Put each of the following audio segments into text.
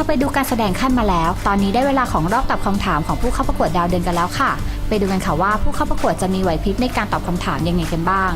เราไปดูการแสดงขั้นมาแล้ว ตอนนี้ได้เวลาของรอบตอบคำถามของผู้เข้าประกวดดาวเดือนกันแล้วค่ะ ไปดูกันค่ะว่าผู้เข้าประกวดจะมีไหวพริบในการตอบคำถามยังไงกันบ้าง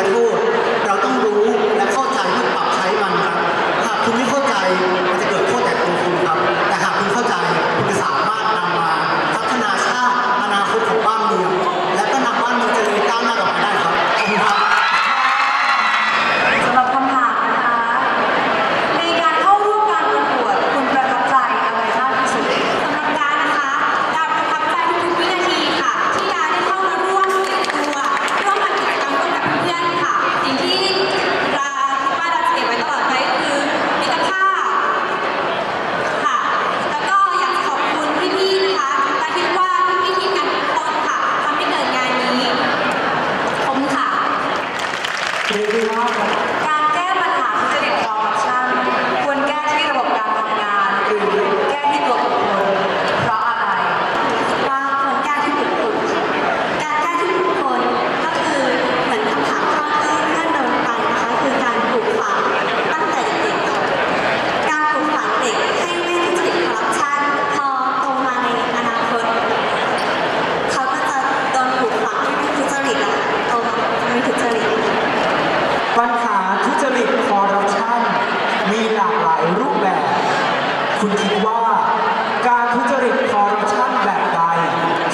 Perú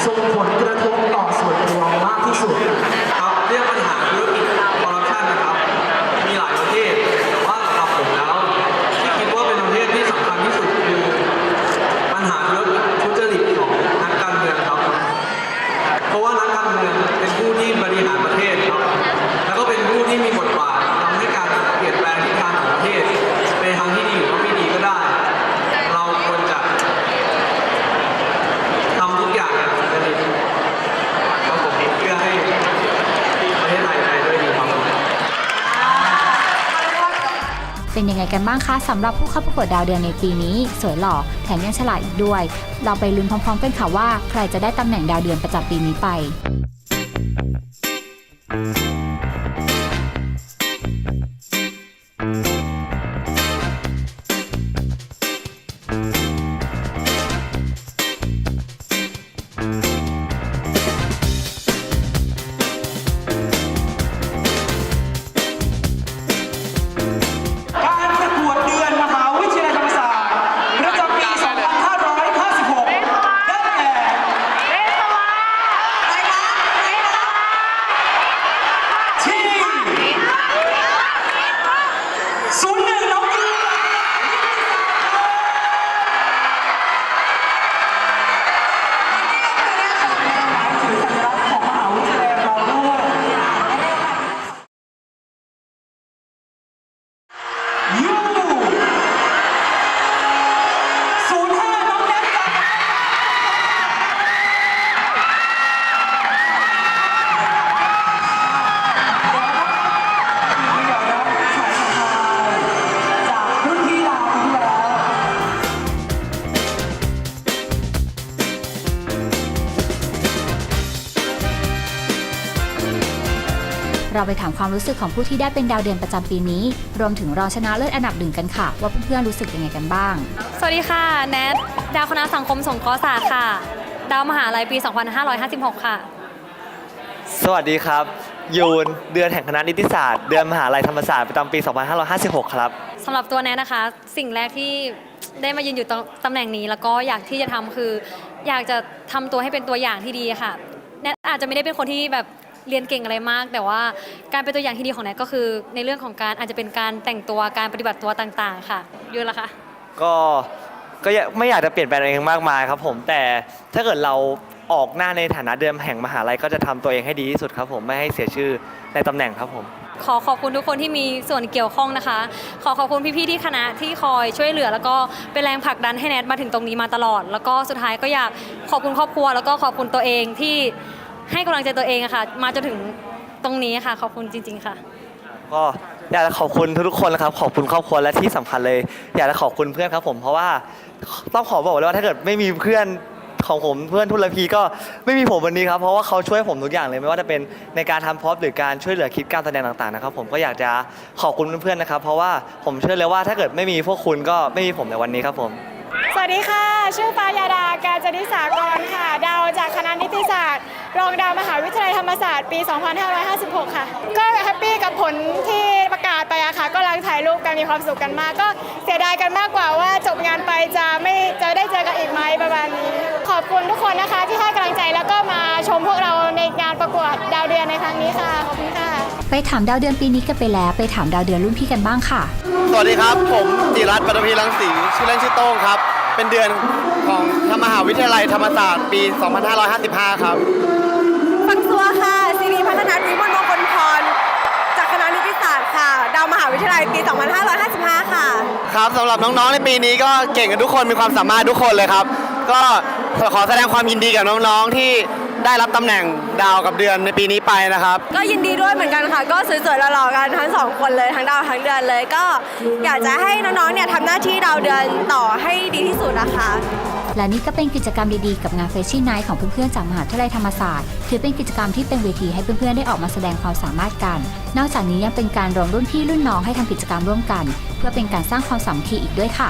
ส่งผลกระทบต่อส่วนรวมมากที่สุด ครับเรื่องปัญหาธุรกิจคอร์รัปชันนะครับ มีหลายประเทศแต่ว่าสำหรับผมแล้วที่คิดว่าเป็นประเทศที่สำคัญที่สุดคือปัญหาธุรกิจทุจริตของนักการเมืองครับ เพราะว่านักการเมืองเป็นผู้ที่บริหารประเทศครับ แล้วก็เป็นผู้ที่มีบทบาท เป็นยังไงกันบ้างคะสำหรับผู้เข้าประกวดดาวเดือนในปีนี้ สวยหล่อแถมยังฉลาดอีกด้วย เราไปลืมพร้อมๆกันค่ะว่า ใครจะได้ตำแหน่งดาวเดือนประจำปีนี้ไป เราไปถามความรู้สึกของผู้ที่ได้เป็นดาวเดือนประจำปีนี้ รวมถึงรองชนะเลิศอันดับหนึ่งกันค่ะ ว่าเพื่อนๆรู้สึกยังไงกันบ้าง สวัสดีค่ะ แนท ดาวคณะสังคมสงเคราะห์ศาสตร์ค่ะ ดาวมหาลัยปี 2556 ค่ะ สวัสดีครับ ยูนเดือนแห่งคณะนิติศาสตร์ เดือนมหาลัยธรรมศาสตร์ประจำปี 2556 ครับ สำหรับตัวแนทนะคะ สิ่งแรกที่ได้มายืนอยู่ตรงตำแหน่งนี้ แล้วก็อยากที่จะทำคือ อยากจะทำตัวให้เป็นตัวอย่างที่ดีค่ะ แนทอาจจะไม่ได้เป็นคนที่แบบ เรียนเก่งอะไรมาก แต่ว่าการเป็นตัวอย่างที่ดีของแนทก็คือในเรื่องของการอาจจะเป็นการแต่งตัวการปฏิบัติตัวต่างๆ ค่ะยูนละคะก็ก็ยังไม่อยากจะเปลี่ยนแปลงตัวเองมากมายครับผมแต่ถ้าเกิดเราออกหน้าในฐานะเดือนแห่งมหาลัยก็จะทำตัวเองให้ดีที่สุดครับผมไม่ให้เสียชื่อในตำแหน่งครับผม ขอขอบคุณทุกคนที่มีส่วนเกี่ยวข้องนะคะ ขอขอบคุณพี่ๆที่คณะที่คอยช่วยเหลือ แล้วก็เป็นแรงผลักดันให้แนทมาถึงตรงนี้มาตลอด แล้วก็สุดท้ายก็อยากขอบคุณครอบครัว แล้วก็ขอบคุณตัวเองที่ ให้กำลังใจตัวเองอะค่ะ มาจนถึงตรงนี้ค่ะ ขอบคุณจริง ๆ ค่ะ ก็อยากจะขอบคุณทุกๆคนนะครับ ขอบคุณครอบครัวและที่สำคัญเลย อยากจะขอบคุณเพื่อนครับผมเพราะว่าต้องขอบอกเลยว่าถ้าเกิดไม่มีเพื่อนของผมเพื่อนทุลพีก็ไม่มีผมวันนี้ครับเพราะว่าเขาช่วยผมทุกอย่างเลยไม่ว่าจะเป็นในการทำพร็อพหรือการช่วยเหลือคิดการแสดงต่างๆนะครับผมก็อยากจะขอบคุณเพื่อนๆนะครับ เพราะว่าผมเชื่อเลยว่าถ้าเกิดไม่มีพวกคุณก็ไม่มีผมในวันนี้ครับผม สวัสดีค่ะ ชื่อฟ้ายาดา การจนิสากรค่ะ ดาวจากคณะนิติศาสตร์ รองดาวมหาวิทยาลัยธรรมศาสตร์ปี 2556 ค่ะ ก็แฮปปี้กับผลที่ประกาศไปอะค่ะ ก็กำลังถ่ายรูปกันมีความสุขกันมาก ก็เสียดายกันมากกว่าว่าจบงานไปจะไม่จะได้เจอกันอีกไหมประมาณนี้ ขอบคุณทุกคนนะคะที่ให้กำลังใจแล้วก็มาชมพวกเราในงานประกวดดาวเดือนในครั้งนี้ค่ะ ขอบคุณค่ะ ไปถามดาวเดือนปีนี้กันไปแล้ว ไปถามดาวเดือนรุ่นพี่กันบ้างค่ะ สวัสดีครับ ผมจิรัตน์ปฐพีรังสีชื่อเล่นชื่อโต้งครับ เป็นเดือนของธรรมหาวิทยาลัยธรรมศาสตร์ปี 2555 ครับ ฟังซัวค่ะซีรีพัฒนาวิมลมงคลพร จากคณะนิติศาสตร์ค่ะ ดาวมหาวิทยาลัยปี 2555 ค่ะ ครับสำหรับน้องๆ ในปีนี้ก็เก่งกันทุกคนมีความสามารถทุกคนเลยครับ ก็ขอแสดงความยินดีกับน้องๆ ที่ ได้รับตำแหน่งดาวกับเดือนในปีนี้ไปนะครับ ก็ยินดีด้วยเหมือนกันค่ะ ก็สวยๆหล่อๆกันทั้งสองคนเลยทั้งดาวทั้งเดือนเลย ก็อยากจะให้น้องๆเนี่ยทำหน้าที่ดาวเดือนต่อให้ดีที่สุดนะคะและนี่ก็เป็นกิจกรรมดีๆ กับงานเฟชชี่ไนท์ของเพื่อนๆ จากมหาวิทยาลัยธรรมศาสตร์ ถือเป็นกิจกรรมที่เป็นเวทีให้เพื่อนๆ ได้ออกมาแสดงความสามารถกัน นอกจากนี้ยังเป็นการรวมรุ่นพี่รุ่นน้องให้ทำกิจกรรมร่วมกัน เพื่อเป็นการสร้างความสามัคคีอีกด้วยค่ะ